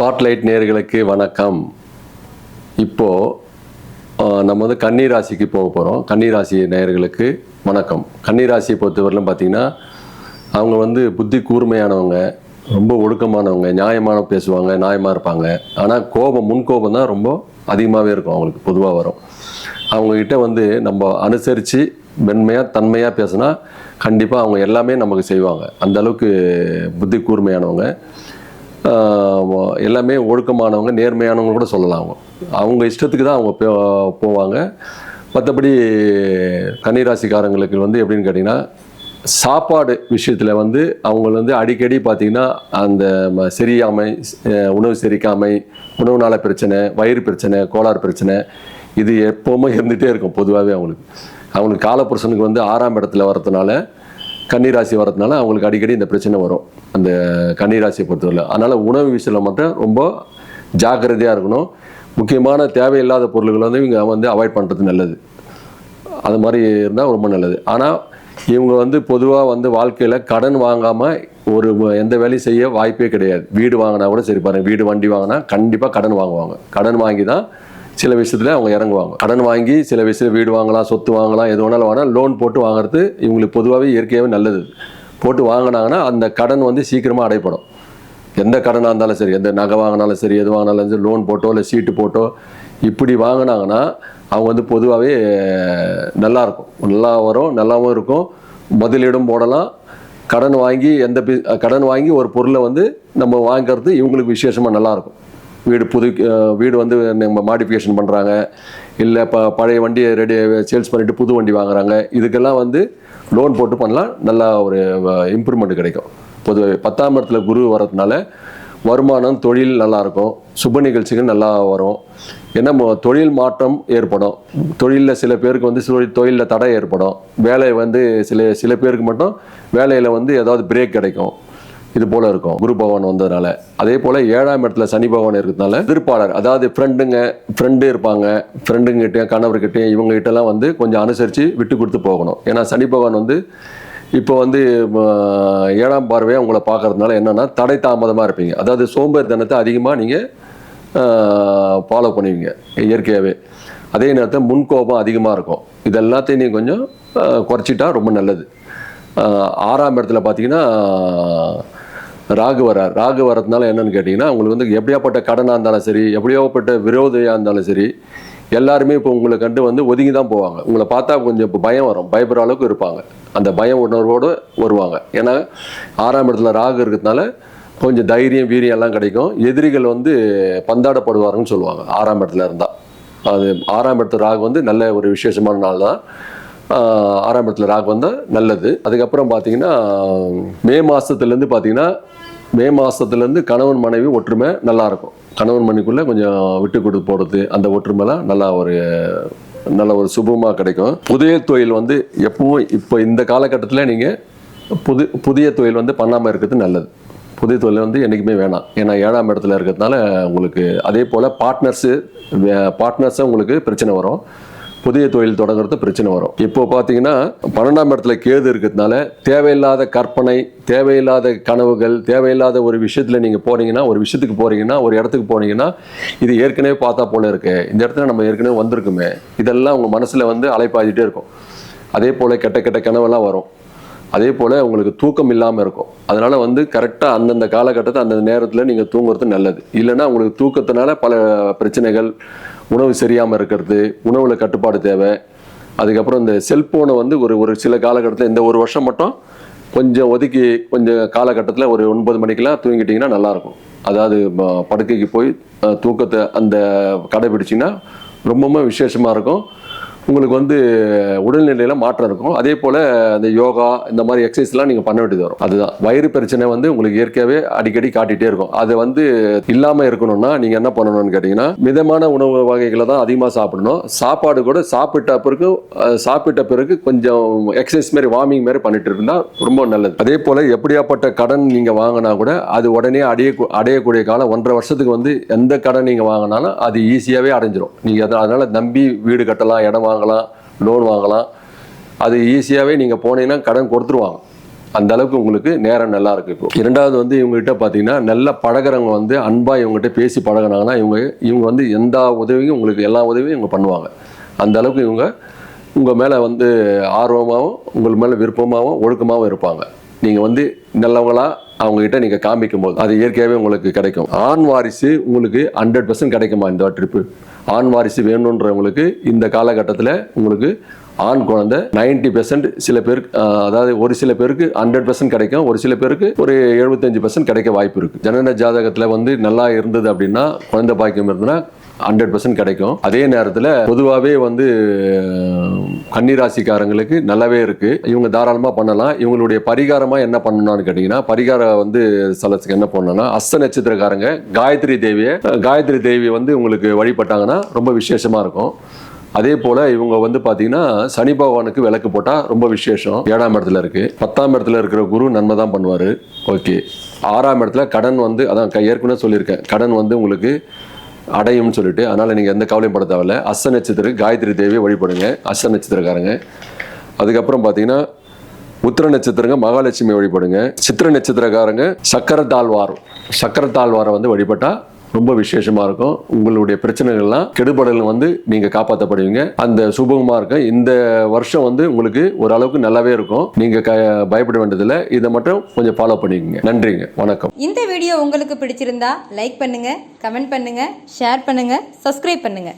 Spotlight நேர்களுக்கு வணக்கம். இப்போது நம்ம வந்து கன்னிராசிக்கு போக போகிறோம் கன்னிராசி ராசி நேயர்களுக்கு வணக்கம். கன்னிராசியை பொறுத்தவரையிலும் பார்த்தீங்கன்னா அவங்க வந்து புத்தி கூர்மையானவங்க ரொம்ப ஒழுக்கமானவங்க நியாயமான பேசுவாங்க நியாயமாக இருப்பாங்க. ஆனால் கோபம் முன்கோபம் தான் ரொம்ப அதிகமாகவே இருக்கும் அவங்களுக்கு பொதுவாக வரும். அவங்கக்கிட்ட வந்து நம்ம அனுசரித்து மென்மையாக தன்மையாக பேசினா கண்டிப்பாக அவங்க எல்லாமே நமக்கு செய்வாங்க. அந்த அளவுக்கு புத்தி கூர்மையானவங்க. எல்லாமே ஒழுக்கமானவங்க நேர்மையானவங்க கூட சொல்லலாம் அவங்க. அவங்க இஷ்டத்துக்கு தான் அவங்க போ- போவாங்க. மற்றபடி கன்னிராசிக்காரங்களுக்கு வந்து எப்படின்னு கேட்டிங்கன்னா சாப்பாடு விஷயத்தில் வந்து அவங்க வந்து அடிக்கடி பார்த்திங்கன்னா அந்த ம- செரியாமை உணவு செரிக்காமை உணவுனால பிரச்சனை வயிறு பிரச்சனை கோளாறு பிரச்சனை இது எப்போவுமே இருந்துகிட்டே இருக்கும் பொதுவாகவே அவங்களுக்கு. அவங்களுக்கு காலப்புருஷனுக்கு வந்து ஆறாம் இடத்துல வரதுனால கன்னிராசி வரதுனால அவங்களுக்கு அடிக்கடி இந்த பிரச்சனை வரும். அந்த கன்னிராசியை பொறுத்தவரை அதனால் உணவு விஷயத்தில் மட்டும் ரொம்ப ஜாக்கிரதையாக இருக்கணும். முக்கியமான தேவையில்லாத பொருள்களை வந்து இவங்க வந்து அவாய்ட் பண்ணுறது நல்லது. அது மாதிரி இருந்தால் ரொம்ப நல்லது. ஆனால் இவங்க வந்து பொதுவாக வந்து வாழ்க்கையில் கடன் வாங்காமல் ஒரு எந்த வேலையும் செய்ய வாய்ப்பே கிடையாது. வீடு வாங்கினா கூட சரி பாருங்கள் வீடு வண்டி வாங்கினா கண்டிப்பாக கடன் வாங்குவாங்க. கடன் வாங்கி தான் சில விஷயத்தில் அவங்க இறங்குவாங்க. கடன் வாங்கி சில விஷயத்தில் வீடு வாங்கலாம் சொத்து வாங்கலாம் எது வேணாலும் வாங்கலாம். லோன் போட்டு வாங்குறது இவங்களுக்கு பொதுவாகவே இயற்கையாகவே நல்லது. போட்டு வாங்கினாங்கன்னா அந்த கடன் வந்து சீக்கிரமாக அடைப்படும். எந்த கடனாக இருந்தாலும் சரி எந்த நகை வாங்கினாலும் சரி எது வாங்கினாலும் சரி லோன் போட்டோ இல்லை சீட்டு போட்டோ இப்படி வாங்கினாங்கன்னா அவங்க வந்து பொதுவாகவே நல்லா இருக்கும். நல்லா வரும் நல்லாவும் இருக்கும். முதலீடும் போடலாம். கடன் வாங்கி எந்த பி கடன் வாங்கி ஒரு பொருளை வந்து நம்ம வாங்குறது இவங்களுக்கு விசேஷமாக நல்லாயிருக்கும் வீடு புது வீடு வந்து நம்ம மாடிஃபிகேஷன் பண்ணுறாங்க இல்லை இப்போ பழைய வண்டியை ரெடி சேல்ஸ் பண்ணிவிட்டு புது வண்டி வாங்குறாங்க. இதுக்கெல்லாம் வந்து லோன் போட்டு பண்ணலாம். நல்லா ஒரு இம்ப்ரூவ்மெண்ட் கிடைக்கும். பொதுவாக பத்தாம் இடத்துல குரு வரதுனால வருமானம் தொழில் நல்லாயிருக்கும் சுப நிகழ்ச்சிகள் நல்லா வரும். ஏன்னா தொழில் மாற்றம் ஏற்படும். தொழிலில் சில பேருக்கு வந்து தொழிலில் தடை ஏற்படும். வேலை வந்து சில சில பேருக்கு மட்டும் வேலையில் வந்து ஏதாவது பிரேக் கிடைக்கும். இது போல இருக்கும். குரு பகவான் வந்ததுனால. அதே போல ஏழாம் இடத்துல சனி பகவான் இருக்கிறதுனால எதிர்ப்பாளர் அதாவது ஃப்ரெண்டுங்க ஃப்ரெண்டு இருப்பாங்க. ஃப்ரெண்டுங்கிட்டையும் கணவர்கிட்டையும் இவங்க கிட்டலாம் வந்து கொஞ்சம் அனுசரித்து விட்டு கொடுத்து போகணும். ஏன்னா சனி பகவான் வந்து இப்போ வந்து ஏழாம் பார்வையாக உங்களை பார்க்கறதுனால என்னன்னா தடை தாமதமாக இருப்பீங்க. அதாவது சோம்பேறித்தனத்தை அதிகமாக நீங்கள் ஃபாலோ பண்ணுவீங்க. இயற்கையாகவே அதே நேரத்தில் முன்கோபம் அதிகமாக இருக்கும். இது எல்லாத்தையும் நீங்கள் கொஞ்சம் குறைச்சிட்டா ரொம்ப நல்லது. ஆறாம் இடத்துல பார்த்தீங்கன்னா ராகு வரார் ராகு வரதுனால என்னன்னு கேட்டிங்கன்னா உங்களுக்கு வந்து எப்படியாப்பட்ட கடனாக இருந்தாலும் சரி எப்படியாப்பட்ட விரோதையாக இருந்தாலும் சரி எல்லாருமே இப்போ உங்களை கண்டு வந்து ஒதுங்கி தான் போவாங்க. உங்களை பார்த்தா கொஞ்சம் இப்போ பயம் வரும். பயப்படுற அளவுக்கு இருப்பாங்க. அந்த பய உணர்வோடு வருவாங்க. ஏன்னா ஆறாம் இடத்துல ராகு இருக்கிறதுனால கொஞ்சம் தைரியம் வீரியம் எல்லாம் கிடைக்கும். எதிரிகள் வந்து பந்தாடப்படுவாருன்னு சொல்லுவாங்க. ஆறாம் இடத்துல இருந்தால் அது ஆறாம் இடத்துல ராகு வந்து நல்ல ஒரு விசேஷமான நாள் தான் ஆறாம் இடத்துல ராகு வந்தால் நல்லது. அதுக்கப்புறம் பார்த்தீங்கன்னா மே மாதத்துலேருந்து பார்த்தீங்கன்னா மே மாதத்துலேருந்து கணவன் மனைவி ஒற்றுமை நல்லாயிருக்கும் கணவன் மனைவிக்குள்ளே கொஞ்சம் விட்டு கொடுத்து போடுறது அந்த ஒற்றுமைலாம் நல்லா ஒரு நல்ல ஒரு சுபமாக கிடைக்கும். புதிய தொழில் வந்து எப்பவும் இப்போ இந்த காலகட்டத்தில் நீங்கள் புது புதிய தொழில் வந்து பண்ணாமல் இருக்கிறது நல்லது. புதிய தொழில் வந்து என்றைக்குமே வேணாம். ஏன்னா ஏழாம் இடத்துல இருக்கிறதுனால உங்களுக்கு அதே போல் பார்ட்னர்ஸு பார்ட்னர்ஸும் உங்களுக்கு பிரச்சனை வரும். புதிய தொழில் தொடங்குறது பிரச்சனை வரும். இப்போ பார்த்தீங்கன்னா பன்னெண்டாம் இடத்துல கேது இருக்கிறதுனால தேவையில்லாத கற்பனை தேவையில்லாத கனவுகள் தேவையில்லாத ஒரு விஷயத்தில் நீங்கள் போனீங்கன்னா ஒரு விஷயத்துக்கு போறீங்கன்னா ஒரு இடத்துக்கு போனீங்கன்னா இது ஏற்கனவே பார்த்தா போல இருக்கு. இந்த இடத்துல நம்ம ஏற்கனவே வந்திருக்குமே. இதெல்லாம் உங்கள் மனசில் வந்து அலைப்பாதிட்டே இருக்கும். அதே போல் கெட்ட கெட்ட கனவெல்லாம் வரும். அதே போல் உங்களுக்கு தூக்கம் இல்லாமல் இருக்கும். அதனால் வந்து கரெக்டாக அந்தந்த காலகட்டத்தை அந்தந்த நேரத்தில் நீங்கள் தூங்குறது நல்லது. இல்லைன்னா உங்களுக்கு தூக்கத்தினால பல பிரச்சனைகள் உணவு சரியாமல் இருக்கிறது உணவில் கட்டுப்பாடு தேவை. அதுக்கப்புறம் இந்த செல்ஃபோனை வந்து ஒரு ஒரு சில காலகட்டத்தில் இந்த ஒரு வருஷம் மட்டும் கொஞ்சம் ஒதுக்கி கொஞ்சம் காலகட்டத்தில் ஒரு ஒன்பது மணிக்கெலாம் தூங்கிட்டிங்கன்னா நல்லாயிருக்கும். அதாவது படுக்கைக்கு போய் தூக்கத்தை அந்த கடைபிடிச்சிங்கன்னா ரொம்பவுமே விசேஷமாக இருக்கும். உங்களுக்கு வந்து உடல்நிலையில் மாற்றம் இருக்கும். அதே போல் அந்த யோகா இந்த மாதிரி எக்ஸசைஸ்லாம் நீங்கள் பண்ண வேண்டியது வரும். அதுதான். வயிறு பிரச்சனை வந்து உங்களுக்கு இயற்கையாகவே அடிக்கடி காட்டிகிட்டே இருக்கும். அது வந்து இல்லாமல் இருக்கணும்னா நீங்கள் என்ன பண்ணணும்னு கேட்டிங்கன்னா மிதமான உணவு வகைகளை தான் அதிகமாக சாப்பிடணும். சாப்பாடு கூட சாப்பிட்ட பிறகு சாப்பிட்ட பிறகு கொஞ்சம் எக்ஸசைஸ் மாதிரி வார்மிங் மாதிரி பண்ணிட்டு இருந்தால் ரொம்ப நல்லது. அதே போல் எப்படியாப்பட்ட கடன் நீங்கள் வாங்கினா கூட அது உடனே அடைய அடையக்கூடிய காலம் ஒன்றரை வருஷத்துக்கு வந்து எந்த கடன் நீங்கள் வாங்கினாலும் அது ஈஸியாகவே அடைஞ்சிரும். நீங்கள் அதை அதனால் நம்பி வீடு கட்டலாம் இடம் வாங்கலாம் லோன் வாங்கலாம். அது ஈஸியாகவே நீங்கள் போனீங்கன்னா கடன் கொடுத்துருவாங்க. அந்த அளவுக்கு உங்களுக்கு நேரம் நல்லா இருக்கு இப்போ. இரண்டாவது வந்து இவங்ககிட்ட பார்த்தீங்கன்னா நல்ல பழகுறவங்க வந்து அன்பாக இவங்ககிட்ட பேசி பழகுனாங்கன்னா இவங்க இவங்க வந்து எந்த உதவியும் உங்களுக்கு எல்லா உதவியும் இவங்க பண்ணுவாங்க. அந்த அளவுக்கு இவங்க உங்கள் மேலே வந்து ஆர்வமாகவும் உங்கள் மேலே விருப்பமாகவும் ஒழுக்கமாகவும் இருப்பாங்க. நீங்கள் வந்து நல்லவங்களா அவங்ககிட்ட நீங்கள் காமிக்கும் போது அது இயற்கையாகவே உங்களுக்கு கிடைக்கும். ஆண் வாரிசு உங்களுக்கு ஹண்ட்ரட் பர்சன்ட் கிடைக்குமா இந்த ட்ரிப்பு ஆண் வாரிசு வேணுன்றவங்களுக்கு இந்த காலகட்டத்தில் உங்களுக்கு ஆண் குழந்தை 90% பெர்சன்ட் சில பேருக்கு அதாவது ஒரு சில பேருக்கு ஹண்ட்ரட் பர்சன்ட் கிடைக்கும் ஒரு சில பேருக்கு ஒரு எழுபத்தஞ்சு பர்சன்ட் கிடைக்க வாய்ப்பு இருக்குது ஜனன ஜாதகத்தில் வந்து நல்லா இருந்தது அப்படின்னா குழந்தை பாக்கியம் இருந்ததுன்னா ஹண்ட்ரட் பர்சன்ட் கிடைக்கும். அதே நேரத்தில் பொதுவாகவே வந்து கன்னிராசிக்காரங்களுக்கு நல்லாவே இருக்கு. இவங்க தாராளமாக பண்ணலாம். இவங்களுடைய பரிகாரமாக என்ன பண்ணணும்னு கேட்டிங்கன்னா பரிகாரம் வந்து ஸ்தலத்துக்கு என்ன பண்ணணும்னா அஸ்த நட்சத்திரக்காரங்க காயத்ரி தேவியை காயத்ரி தேவி வந்து உங்களுக்கு வழிபட்டாங்கன்னா ரொம்ப விசேஷமாக இருக்கும். அதே போல் இவங்க வந்து பார்த்தீங்கன்னா சனி பகவானுக்கு விளக்கு போட்டால் ரொம்ப விசேஷம். ஏழாம் இடத்துல இருக்குது பத்தாம் இடத்துல இருக்கிற குரு நன்மை தான் பண்ணுவார். ஓகே. ஆறாம் இடத்துல கடன் வந்து அதான் ஏற்கனவே சொல்லியிருக்கேன். கடன் வந்து உங்களுக்கு அடையும்னு சொல்லிட்டு அதனால் நீங்கள் எந்த கவலையும் பட தேவையில்ல. அஸ்த நட்சத்திரம் காயத்ரி தேவியை வழிபடுங்க. அஸ்த நட்சத்திரக்காரங்க. அதுக்கப்புறம் பார்த்தீங்கன்னா உத்திர நட்சத்திரங்க மகாலட்சுமி வழிபடுங்க. சித்திர நட்சத்திரக்காரங்க சக்கர தாழ்வார் சக்கர தாழ்வாரை வந்து வழிபட்டால் ரொம்ப விசேஷமா இருக்கும். உங்களுடைய பிரச்சனைகள்லாம் கெடுபடல் வந்து நீங்க காப்பாற்றப்படுவீங்க அந்த சுபகமா இருக்கும் இந்த வருஷம் வந்து உங்களுக்கு ஓரளவுக்கு நல்லாவே இருக்கும். நீங்க க பயப்பட வேண்டியதில்லை. இதை மட்டும் கொஞ்சம் ஃபாலோ பண்ணிக்கோங்க. நன்றிங்க. வணக்கம். இந்த வீடியோ உங்களுக்கு பிடிச்சிருந்தா லைக் பண்ணுங்க கமெண்ட் பண்ணுங்க ஷேர் பண்ணுங்க சப்ஸ்கிரைப் பண்ணுங்க.